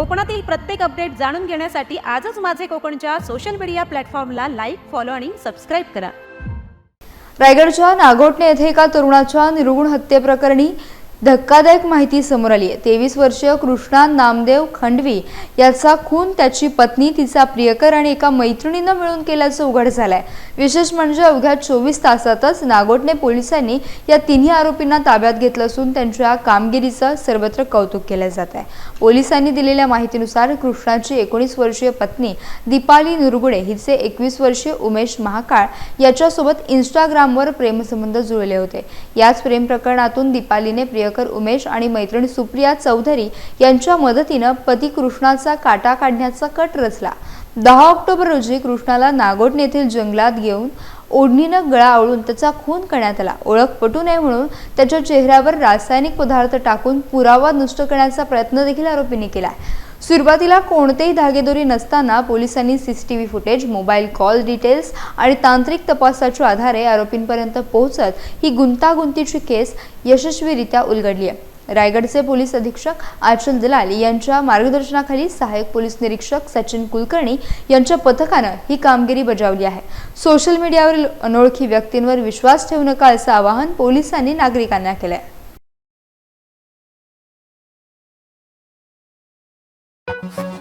कोकणातील प्रत्येक अपडेट जाणून घेण्यासाठी आजच माझे कोकणच्या सोशल मीडिया प्लॅटफॉर्मला लाईक फॉलो आणि सबस्क्राईब करा. रायगडच्या नागोटणे येथे एका तरुणाच्या निर्गुण हत्येप्रकरणी धक्कादायक माहिती समोर आली आहे. तेवीस वर्षीय कृष्णा नामदेव खंडवी याचा खून त्याची पत्नी तिचा प्रियकर आणि एका मैत्रिणीनं मिळून केल्याचं उघड झालंय. विशेष म्हणजे अवघ्या चोवीस तासातच नागोटणे पोलिसांनी या तिन्ही आरोपींना ताब्यात घेतलं असून त्यांच्या कामगिरीचं सर्वत्र कौतुक केलं जात आहे. पोलिसांनी दिलेल्या माहितीनुसार कृष्णाची एकोणीस वर्षीय पत्नी दीपाली नुरगुडे हिचे एकवीस वर्षीय उमेश महाकाळ याच्यासोबत इंस्टाग्रामवर प्रेमसंबंध जुळले होते. याच प्रेम प्रकरणातून दीपालीने प्रियकर उमेश आणि मैत्रीण सुप्रिया चौधरी यांच्या मदतीनं पती कृष्णाचा काटा काढण्याचा कट रचला. दहा ऑक्टोबर रोजी कृष्णाला नागोटण येथील जंगलात घेऊन ओढणीनं गळा आवळून त्याचा खून करण्यात आला. ओळख पटू नये म्हणून त्याच्या चेहऱ्यावर रासायनिक पदार्थ टाकून पुरावा नष्ट करण्याचा प्रयत्न देखील आरोपींनी केला सुरुवातीला कोणतेही धागेदोरी नसताना पोलिसांनी CCTV footage mobile call details आणि तांत्रिक तपासाच्या आधारे आरोपींपर्यंत पोहोचत ही गुंतागुंतीची केस यशस्वीरित्या उलगडली आहे. रायगडचे पोलीस अधीक्षक आचल दलाल यांच्या मार्गदर्शनाखाली सहाय्यक पोलीस निरीक्षक सचिन कुलकर्णी यांच्या पथकानं ही कामगिरी बजावली आहे. सोशल मीडियावरील अनोळखी व्यक्तींवर विश्वास ठेवू नका असं आवाहन पोलिसांनी नागरिकांना केलं आहे Bye.